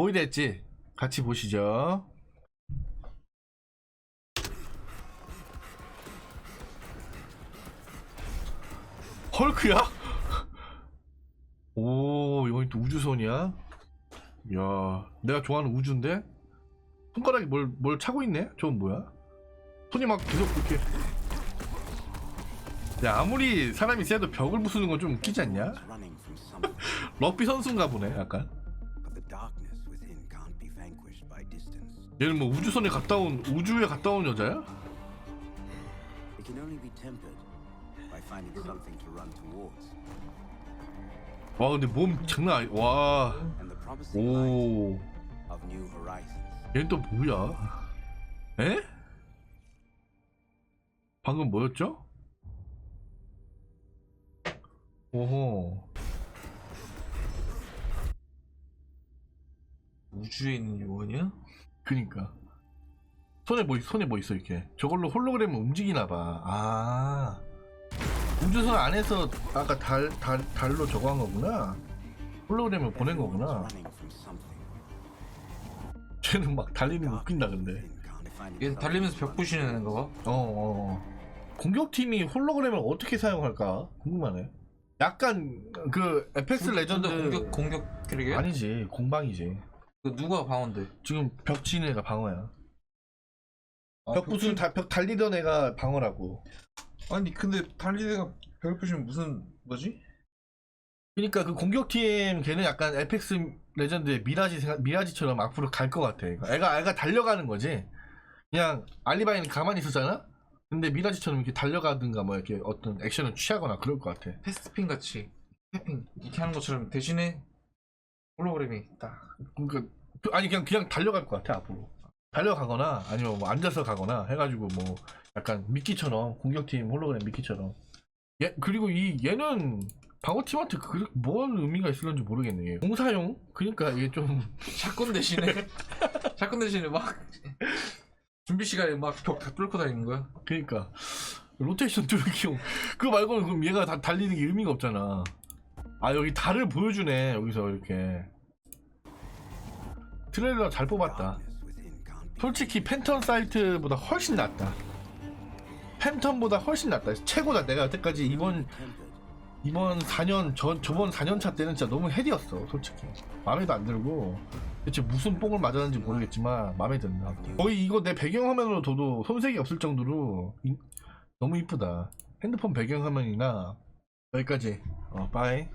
보이다 했지? 같이 보시죠. 헐크야? 오, 이건 또 우주선이야? 야, 내가 좋아하는 우주인데? 손가락에 뭘, 뭘 차고 있네? 저건 뭐야? 손이 막 계속 이렇게. 야, 아무리 사람이 세도 벽을 부수는 건 좀 웃기지 않냐? 럭비 선수인가 보네, 약간. 얘는 뭐 우주선에 갔다 온, 우주에 갔다 온 여자야? It can only be tempered by finding something to run towards. 와, 근데 몸 장난 아니, 와. And the promising light 오. of new horizons. 얘는 또 뭐야? 에? 방금 뭐였죠? 오호. 우주에 있는 요원이야? 그니까. 손에 뭐, 있- 손에 뭐 있어, 이렇게. 저걸로 홀로그램을 움직이나 봐. 아. 우주선 안에서 아까 달, 달, 달로 저거 한 거구나. 홀로그램을 보낸 거구나. 쟤는 막 달리는 거 웃긴다, 근데. 얘 달리면서 벽 부시는 애인가 봐. 어, 어, 어. 공격팀이 홀로그램을 어떻게 사용할까? 궁금하네. 약간 그 에펙스 레전드 공격 공격 캐릭이야? 아니지 공방이지. 그 누가 방어인데? 지금 벽 치는 애가 방어야. 아, 벽 부수는 다, 벽 달리던 애가 방어라고. 아니 근데 달리다가 벽 부시면 무슨 뭐지? 그러니까 그 공격팀 걔는 약간 에펙스 레전드의 미라지 생각- 미라지처럼 앞으로 갈 것 같아. 애가 애가 달려가는 거지. 그냥 알리바이는 가만히 있었잖아. 근데 미라지처럼 이렇게 달려가든가 뭐 이렇게 어떤 액션을 취하거나 그럴 것 같아. 패스트핀 같이 패핑 이렇게 하는 것처럼 대신에 홀로그램이 딱 그러니까 그- 아니 그냥 그냥 달려갈 것 같아 앞으로. 달려가거나 아니면 뭐 앉아서 가거나 해가지고 뭐 약간 미끼처럼 공격팀 홀로그램 미끼처럼. 얘 그리고 이 얘는 방어팀한테 그, 뭔 의미가 있을런지 모르겠네. 얘. 공사용? 그러니까 이게 좀 샷건 대신에? 샷건 대신에 막 준비 시간에 막벽다 뚫고 다니는 거야. 그러니까. 로테이션 뚫기용. 그거 말고는 그럼 얘가 다 달리는 게 의미가 없잖아 아 여기 달을 보여주네 여기서 이렇게 트레일러 잘 뽑았다 솔직히 팬텀 사이트보다 훨씬 낫다. 팬텀보다 훨씬 낫다. 최고다. 내가 여태까지 이번 이번 4년 전 저번 4년 차 때는 진짜 너무 헬이었어. 솔직히 마음에도 안 들고 대체 무슨 뽕을 맞았는지 모르겠지만 마음에 든다. 거의 이거 내 배경 화면으로 둬도 손색이 없을 정도로 이- 너무 이쁘다. 핸드폰 배경 화면이나 여기까지. 어, 빠이.